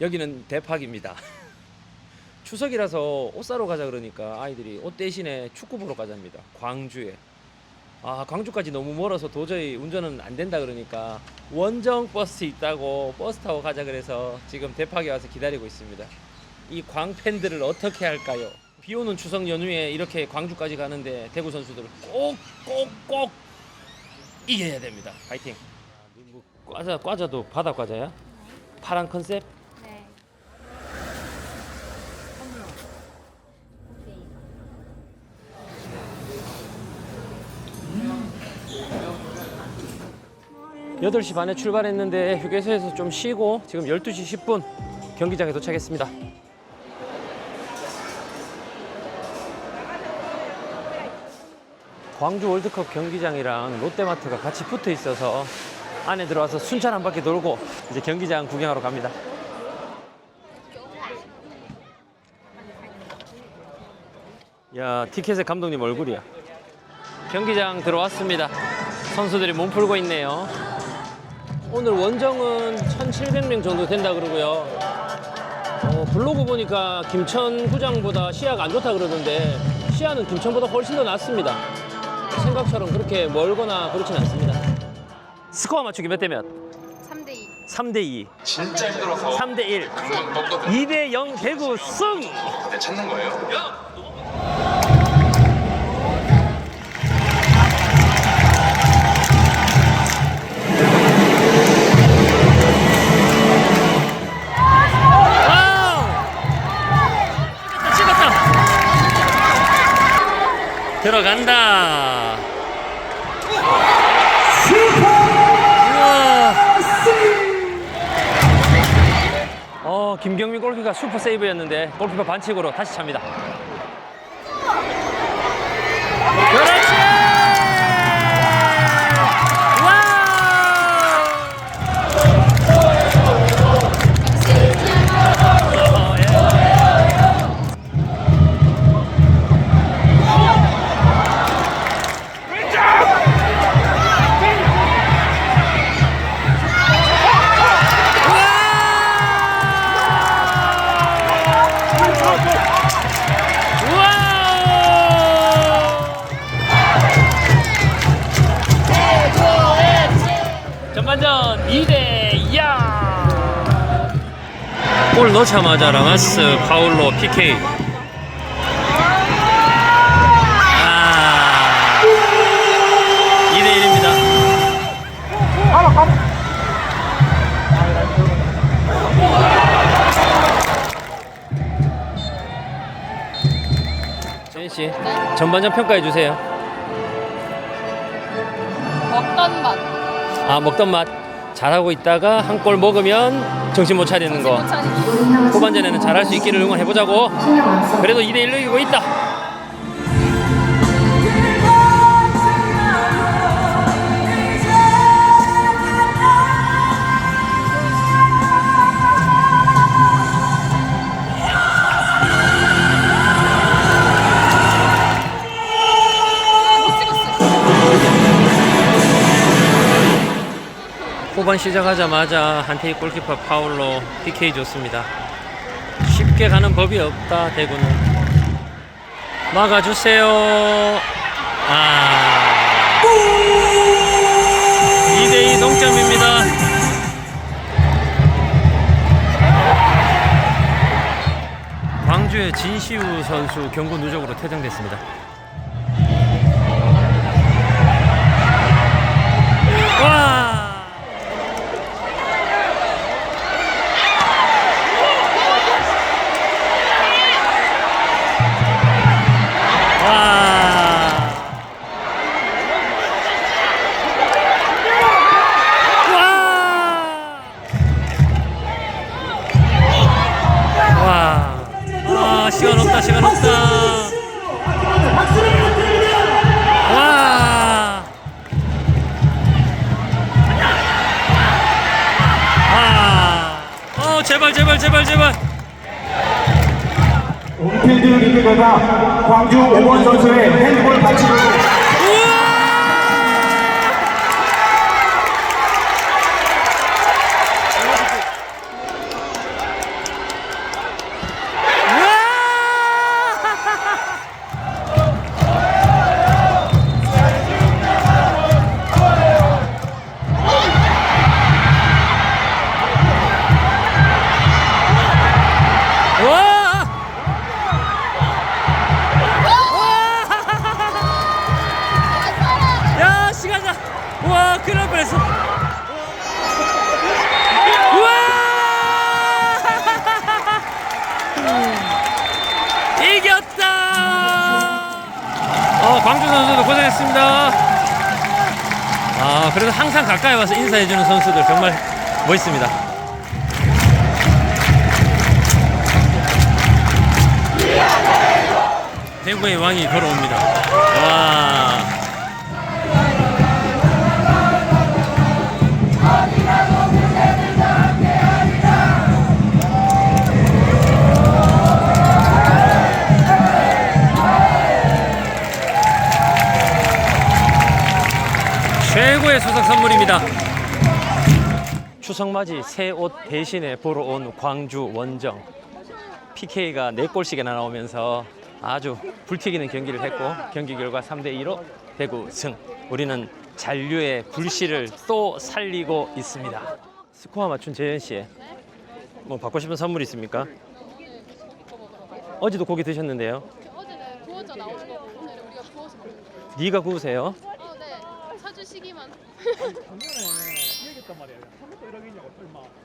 여기는 대팍입니다. 추석이라서 옷 사러 가자 그러니까 아이들이 옷 대신에 축구 보러 가자입니다. 광주에. 아, 광주까지 너무 멀어서 도저히 운전은 안 된다 그러니까 원정 버스 있다고 버스 타고 가자 그래서 지금 대팍에 와서 기다리고 있습니다. 이 광팬들을 어떻게 할까요? 비 오는 추석 연휴에 이렇게 광주까지 가는데 대구 선수들 꼭 꼭 꼭 이겨야 됩니다. 파이팅. 뭐 과자 과자도 바다 과자야? 파란 컨셉? 여덟 시 반에 출발했는데 휴게소에서 좀 쉬고 지금 12시 10분 경기장에 도착했습니다. 광주 월드컵 경기장이랑 롯데마트가 같이 붙어 있어서 안에 들어와서 순찰 한 바퀴 돌고 이제 경기장 구경하러 갑니다. 야, 티켓의 감독님 얼굴이야. 경기장 들어왔습니다. 선수들이 몸 풀고 있네요. 오늘 원정은 1,700명 정도 된다 그러고요. 어, 블로그 보니까 김천 구장보다 시야가 안 좋다 그러던데 시야는 김천보다 훨씬 더 낫습니다. 생각처럼 그렇게 멀거나 그렇진 않습니다. 스코어 맞추기 몇 대 몇? 3대 2. 3대 2, 진짜 힘들어서 3대 1, 한번 떴거든. 2대 0 대구 승! 네, 찾는 거예요? 들어간다. 어, 김경민 골키가 슈퍼 세이브였는데 골키퍼 반칙으로 다시 찹니다. 전반전 2대 0. 골 넣자마자 라마스 파울로 PK. 씨, 전반전 평가해 주세요. 먹던 맛. 아, 먹던 맛 잘하고 있다가 한 골 먹으면 정신 못 차리는 거. 못 차리기. 후반전에는 잘할 수 있기를 응원해 보자고. 그래도 2대 1로 이기고 있다. 후반 시작하자마자 한테이 골키퍼 파울로 PK 줬습니다. 쉽게 가는 법이 없다 대구는. 막아주세요. 아. 2대2 동점입니다. 광주의 진시우 선수 경고 누적으로 퇴장됐습니다. 제발, 제발, 제발, 제발. 온필드 리그 결과 광주 5번 선수의 핸드볼 반칙으로 광주 선수도 고생했습니다. 아, 그래도 항상 가까이 와서 인사해주는 선수들 정말 멋있습니다. 대구의 왕이 걸어옵니다. 와. 최고의 수석 선물입니다. 추석 맞이 새 옷 대신에 보러 온 광주 원정. PK가 4골씩이나 나오면서 아주 불튀기는 경기를 했고 경기 결과 3대 2로 대구 승. 우리는 잔류의 불씨를 또 살리고 있습니다. 스코어 맞춘 재현 씨. 뭐 받고 싶은 선물 있습니까? 어제도 고기 드셨는데요. 어제는 구워져 나오는 거고 오늘은 우리가 구워서 먹는 거예요. 네가 구우세요. 어, 네. 사주시기만.